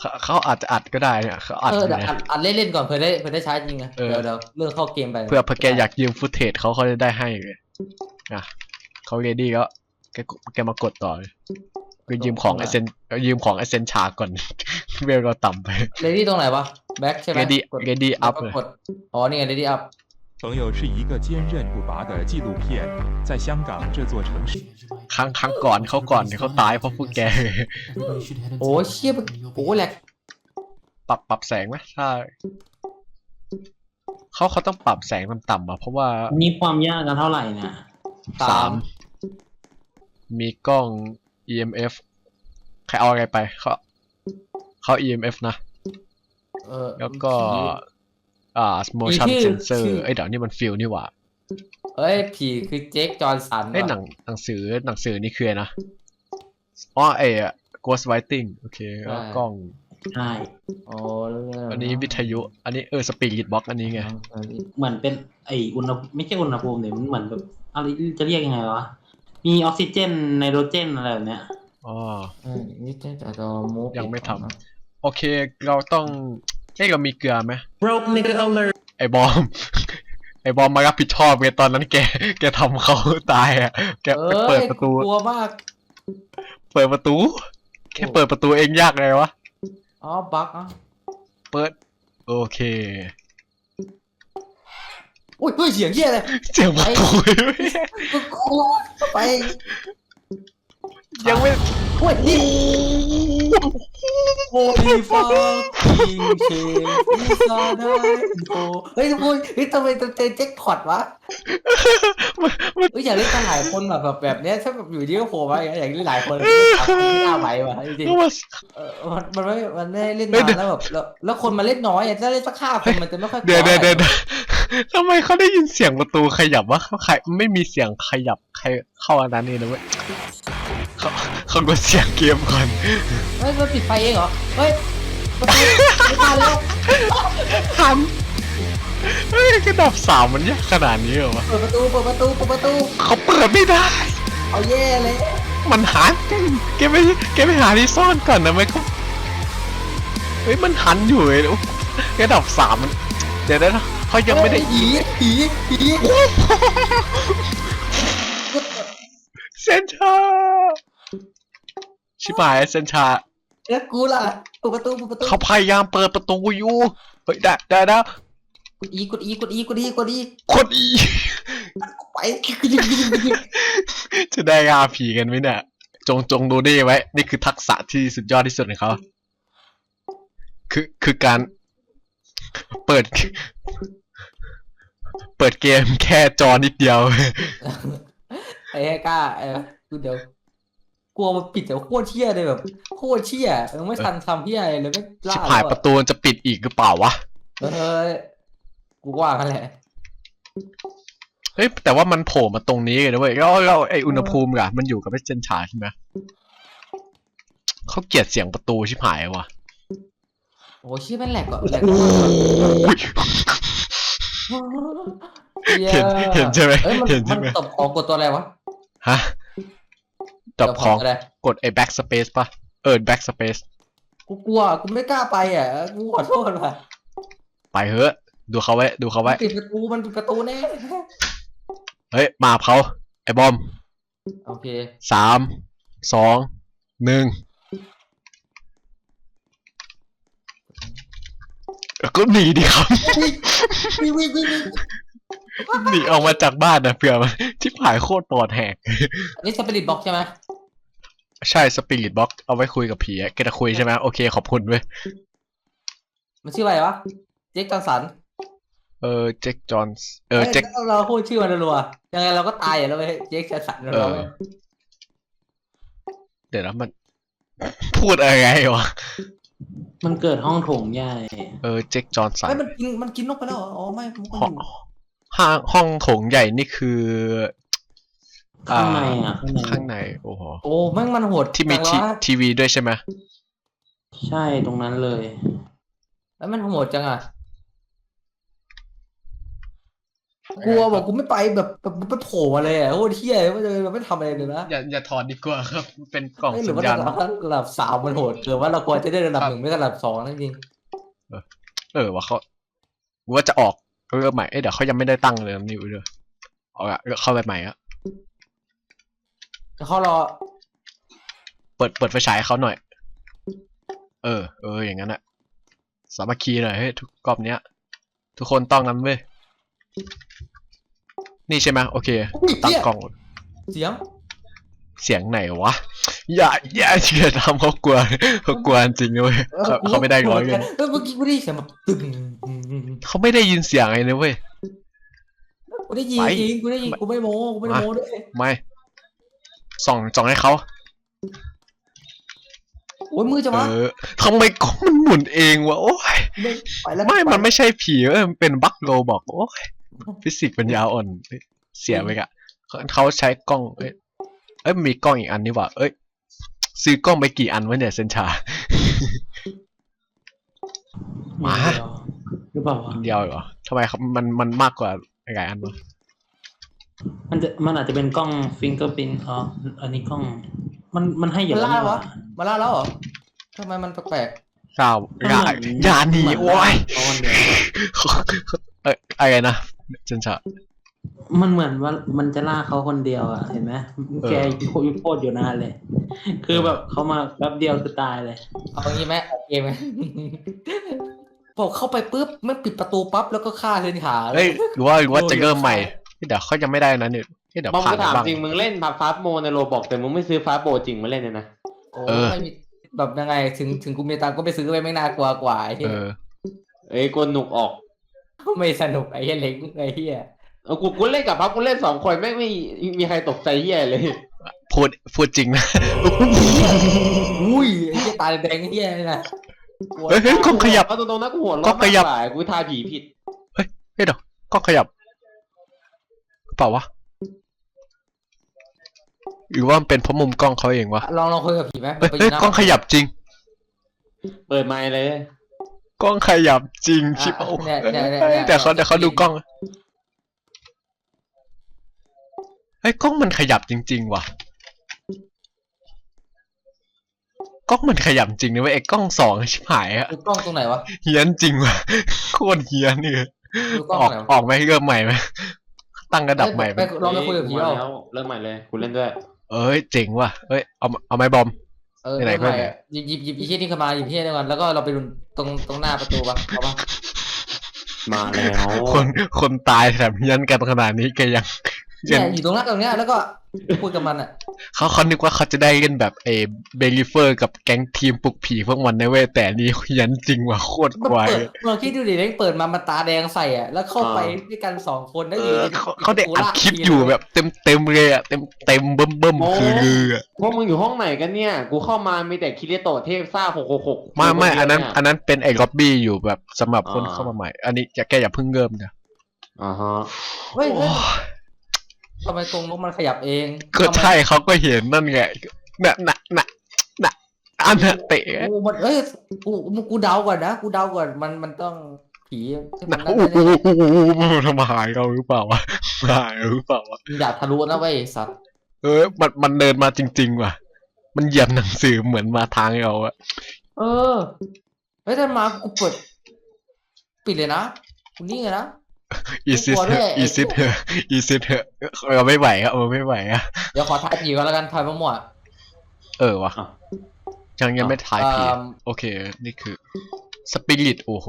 เขาเขาอาจจะอัดก็ได้เนี่ยเขาอัดเอออยู่เดี๋ยวนะ อัดอัดเล่นๆก่อนเผื่อได้เผื่อได้ใช้จริงไงเออ เดี๋ยวเดี๋ยวเรื่องเข้าเกมไปเพื่อเพื่อแกอยากยืมฟุตเทจเขาเขาจะได้ให้เลยนะเขาเรดี้ก็แกกแกมากดต่อเลยก็ยืมของไอเซนยืมของไอเซนชาก่อน เวลเราต่ำไปเลดี้ตรงไหนวะแบ็คใช่ไหม ready กด ready แล้ว up ก็เลยกดอ๋อนี่ไง ready up 朋友是一个坚韧不拔的纪录片，在香港这座城市。 ครั้งครั้งก่อนเขาก่อนที่เขาตายเพราะพวกแก โอ้ยเชี่ยโอ้ยแหลก ปรับปรับแสงไหมถ้าเขาเขาต้องปรับแสงต่ำๆอ่ะเพราะว่า นี่ความยากกันเท่าไหร่เนี่ย สาม มีกล้อง EMF ใครเอาอะไรไปเขาเขา EMF นะ เออ แล้วก็ อ่า motion มีชื่อ sensor ชื่อเอ้ยเดี๋ยวนี่มันฟิลนี่หว่าเอ้ย ผีคือเจคจอห์นสันเอ้ยหนังหนังสือหนังสือนี่คืออะไรนะอ๋อไอ้อะ ghost writing โอเคแล้วกล้อง ใช่โอ้เรื่องอันนี้วิทยุ อันนี้เออ spirit box อันนี้ไง เหมือนเป็นไออุณหไม่ใช่อุณหภูมิเนี่ยมันเหมือนแบบอะไรจะเรียกยังไงวะ มีออกซิเจนไนโตรเจนอะไรแบบเนี้ย อ๋อเออนี่จะจะมูยังไม่ทำ โอเค เราต้อง เอ้ยเรามีเกลือไหม broke nigga alert ไอ้บอม ไอ้บอมมารับผิดชอบไงตอนนั้นแก แกทำเขาตายอะ แกเอไปอเปิดประตู กลัวมาก เปิดประตู แค่เปิดประตูเองยากเลยวะ อ๋อ บั๊กอะเปิด โอเค อุ้ยเฮ้ยเสียงเหี้ยเลยเสียงประตูเว้ยกูกลัวไป ยังไม่ โอ้ยนี่ โอ้ยฟ้าพิงเชฟพิซาได้โอ้เฮ้ยทุกคนเฮ้ยทำไมตัวเจแจ็คพอตวะเฮ้ยอยากเล่นกันหลายคนแบบแบบแบบเนี้ยถ้าแบบอยู่ดีก็โผล่มาอย่างเงี้ยอยากเล่นหลายคนไม่น่าไหวว่ะจริงก็ว่าๆเออมันมันไม่มันไม่ได้เล่นเฮ้ยนานเดี๋ยว แล้วแบบแล้วแล้วคนมาเล่นน้อยอะถ้าเล่นสักห้าคนมันจะไม่ค่อยเดี๋ยวกลัเดี๋ยววเดี๋ยวเดี๋ยวทำไมเขาได้ยินเสียงประตูขยับวะเขาใครไม่มีเสียงขยับใครเข้าอันนั้นนี่นะเว้ยเขาเขากดเสียงเกมก่อนเฮ้ยมันปิดไฟเองเหรอ เฮ้ยประตูไม่มาแล้วหันเฮ้ยกระดับสามมันยากขนาดนี้เหรอวะเปิดประตู เปิดประตู เปิดประตู เขาเปิดไม่ได้ เอาแย่เลย มันหันแกไม่แกไม่หาที่ซ่อนก่อนนะไม่เขาเฮ้ยมันหันอยู่เลยโอ้ระดับสามมัน เดี๋ยวนะเขายังไม่ได้ผีผีผีเซนชา ชิบหายเซนชา แล้วกูล่ะเปิดประตูเปิดประตูเขาพยายามเปิดประตูอยู่ เฮ้ยได้ได้แล้วกดอีกดอีกดอีกดอีกดอีคนอี ไปกยิงยิงยิงจะได้อาผีกันไหมเนี่ย จงจงดูนี่ไว้ นี่คือทักษะที่สุดยอดที่สุดของเขา คือคือการ เปิด เปิดเกมแค่จอนิดเดียว ไอ้แฮกล้าเออดูเดี๋ยว กลัวมันปิดแต่โคตรเชี่ยเลยแบบโคตรเชี่ยยังไม่ทันทำเชี่ยอะไรเลยไม่ล่าชิบหายประตูมันจะปิดอีกหรือเปล่าวะ เออกูว่ากันแหละเฮ้ยแต่ว่ามันโผล่มาตรงนี้เลยนะเว้ยแล้วเราไออุณหภูมิอะมันอยู่กับไอเจนชาใช่ไหมเขาเกลียดเสียงประตูชิบหายว่ะโอ้เชี่ยแม่งแหลกก่อนแหลกโอ้ย เห็นเห็นใช่ไหมเอ้ยมันเห็นใช่มันไหม ตบของกดตัวอะไรวะฮะ ดับของอะไรกดไอ้ backspace ป่ะ เออ backspace กูกลัวกูไม่กล้าไปอะกูขอโทษว่ะไปเฮ้อะ ดูเขาไว้ ดูเขาไว้ ปิดประตูมันปิดประตูแน่เฮ้ย มาเขา ไอ้บอม โอเคสาม สอง หนึ่งก็หนีดิครับ วิ่งวิ่งวิ่งวิ่ง หนีออกมาจากบ้านนะเผื่อมันที่ผายโคตรปอดแหก อันนี้สปิริตบ็อกใช่ไหมใช่สปิริตบ็อกเอาไว้คุยกับผีอะแกจะคุยใช่ไหมโอเคขอบคุณเว้ย มันชื่ออะไรวะ เจคจอห์นสันเออเจ็คจอห์นส์เออเจ็ค เราพูดชื่อมันรัวๆยังไงเราก็ตายอะเราไปเจคจอห์นสันเอเราอไปเดี๋ยวนะมัน พูดอะไรวะ มันเกิดห้องโถงใหญ่ เออเจ็คจอห์นสันไม่มันกินมันกินนกไปแล้วเหรออ๋อไม่มันก็ห้อองยู่ ห้างห้องโถงใหญ่นี่คือข้างในอะข้างในข้างในโอ้โหโอ้แม่งมันโหดที่มีจังทีวะทีวีด้วยใช่ไหมใช่ตรงนั้นเลย แล้วมันโหดจังอะกลัวบอกกูไม่ไปแบบแบบมันโผล่มาเลยอะโอ้เที่ยไม่เลยมันไม่ทำอะไรเลยนะอย่าอย่าถอดดีกว่าครับ เป็นกล่องเอ้ยหรืสัอญว่าญาณ ระดับระดับสามมันโหดเกินว่าเราควรจะได้ระดับครับ หนึ่งไม่ระดับสองนั่นจริงเออว่าเขาว่าจะออก เริ่มใหม่ เอ้ยเดี๋ยวเขายังไม่ได้ตั้งเลยนิวเลยเอาละเข้าไปใหม่อะแต่เขารอ เปิดเปิดไฟฉายให้เขาหน่อย เออ เออ อย่างนั้นอะสามัคคีหน่อยเฮ้ยทุกกรอบเนี้ย ทุกคนต้องนั้นเว้ย นี่ใช่ไหมโอเคอุ้ยตั้งเหี้ยกล้อง เสียง เสียงไหนวะ อย่าอย่าเชื่อทำเขากลัวเขากลัวจริงนะเว้ยเขาเขาไม่ได้ร้อยเงินเออเมื่อกี้กูได้ยินเสียงแบบตึง เขาไม่ได้ยินเสียงอะไรนะเว้ย กูได้ยินไป จริงกูได้ยินกูไม่โม้กูไม่ได้โม้ด้วยไม่ส่องส่องให้เขาโอ้ยมือจะเอมาอทำไมกล้องมันหมุนเองวะโอ้ยไปแล้วไม่ปมันไม่ใช่ผีเออมันเป็นบั๊กโลบอกโอ้ยฟิสิกส์ปัญญาอ่อนเอ้ยเสียไปกะเขาเขาใช้กล้องเอ้ยเอ้ยมีกล้องอีกอันนี่หว่าเอ้ย ซื้อกล้องไปกี่อันวะเนี่ยเซนชามา หรือเปล่าวะอันเดียวเหรอทำไมครับมันมันมากกว่าหลายอันวะมันจะมันอาจจะเป็นกล้องฟิงเกอร์พินอ๋ออันนี้กล้อง มันมันให้อยู่มันแล้วล่านี่หวะว่ามาล่าแล้วเหรอทำไมมันแปลกเก้าอย่าอย่าหนีเหมืโอ้ยเอาวันเดียวเอ้ยอะไรนะเซนชามันเหมือนว่ามันจะล่าเขาคนเดียวอะเห็นไหมเออแกโคตรโคตรอยู่นานเลย คือแบบเขามาแป๊บเดียวคือตายเลยๆเอางี้ไหมโอเคไหม พอเข้าไปปุ๊บมันปิดประตูปั๊บแล้วก็ฆ่าเซนขาเอ้ยหรือว่าหรือว่าจะเริ่มใหม่เดี๋ยวเขายังไม่ได้นะเนี่ยเดี๋ยวบอมผ่านก็ถามบ้าง จริงมึงเล่นฟาสโมในโรบอกแต่มึงไม่ซื้อฟาสโบจริงมาเล่นเนี่ยนะโอ้เออ ไม่มีแบบยังไง ถึงถึงกูมีตังค์ก็ไปซื้อไปไม่น่ากลัวกว่าไอ้เหี้เอยอเอ้ยกวนหนุกออกไม่สนุกไอ้เหี้ยเล็กไอ้เหี้ยเออกูกูเล่นกับพับกูเล่นสองคนแม่งไม่มีใครตกใจเหี้ยเลย พูดพูดจริงนะ อุ้ยไอ้เหี้ยตาแดงไอ้เหี้ยนี่ นะเฮ้ยเฮ้ยกล้องขยับเอาตรงๆนะกูหัวกล้เราะองขยับ มากกว่ากูทายผีผิดเฮ้ยเดี๋ยวกล้องขยับเปล่าวะหรือว่ามันเป็นเพราะมุมกล้องเขาเองวะลองลองคุยกับผีไหมเฮ้ยไปเฮ้ยหน้ากล้องขยับจริงเปิดไมค์เลย กล้องขยับจริงชิบอะโอ้เนี่ยเนี่ยเนี่ยเฮ้ยนี่ย แต่เขาแต่เขาดูกล้องเฮ้ยกล้องมันขยับจริง ๆ ว่ะ กล้องมันขยับจริงนะเว้ยไอ้กล้องสองชิบหายอะดูกล้องตรงไหนวะเฮี้ยนจริงว่ะโคตรเฮี้ยนนี่ดูกล้องอตรอกงไหนอวะอกไหมเริ่มใหม่ไหมตั้งระดับใหม่ไหมไปลองไปคุยกับผีมาเอา แล้วเริ่มใหม่เลยกูเล่นด้วย เอ้ยเจ๋งว่ะเอ้ยเอาเอาไหมบอม เออไหนๆไม่ก็ไหน หยิบหยิบหยิบอีเชี่ยนี่เข้ามาหยิบเชี่ยนี่ก่อนแล้วก็เราไปดูตรงตรงหน้าประตูปะเอาปะมาแล้วคนคนตายแถมเฮี้ยนกันขนาดนี้แกยัง เนี่ยัยงอยู่ตรงหน้าตรงเนี้ยแล้วก็คุยกับมันอะเขาเขานึกว่าเขาจะได้เล่นแบบเอเบลิเฟอร์กับแก๊งทีมปลุกผีพวกมันนะเว้ยแต่อันนี่เฮี้ยนจริงว่ะโคตรมันควายเปิดลองคิดดูดิเล้งเปิดมามันตาแดงใส่อะแล้วเข้าไปด้วยกันสองคนแล้วเออยู่อดีๆเขาเขาได้กูอัดลากคลิปทีอยู่เลแบบเต็มเต็มๆเลยอะเต็มเต็มเบิ่มเบิ่มๆคือลืออะพวกมึงอยู่ห้องไหนกันเนี่ย กูเข้ามามีแต่คิริโตะเทพซ่าหกหกหกไม่ไม่คเดียวอันนั้นเยอันนั้นเป็นไอ้ล็อบบี้อยู่แบบสำหรับคนอ่าเข้ามาใหม่ อันนี้จะแกอย่าเพิ่งเริ่มนะอ่าฮะเฮ้ยโอ้เฮ้ย ทำไมตรงนู้นมันขยับเองก็ทำไมใช่เขาก็เห็นนั่นไงน่ะน่ะน่ะน่ะอันน่ะเตะกูมันเอ้ยกูกูเดาก่อนนะกูเดาก่อนมันมันต้องผีที่มันะนนั่นโอ้โหแน่ทำไมหายเราหรือเปล่าวะหายเราหรือเปล่าวะๆอยากทะลุนะเว้ยสัตว์เออมันมันเดินมาจริง ๆ ว่ะ มันเหยียบหนังสือเหมือนมาทางเราอะเออเฮ้ยถ้ามากูเปิดปิดเลยนะกูนี่ไงนะ อีซิสเถออีซิสเถออีซิสเออเราไม่ไหวครับเราไม่ไหวอะเดี๋ยวขอทายผีก่อนแล้วกันทายมั่วเออวะยังยังไม่ทายผีโอเค นี่คือสปิริตโอ้โห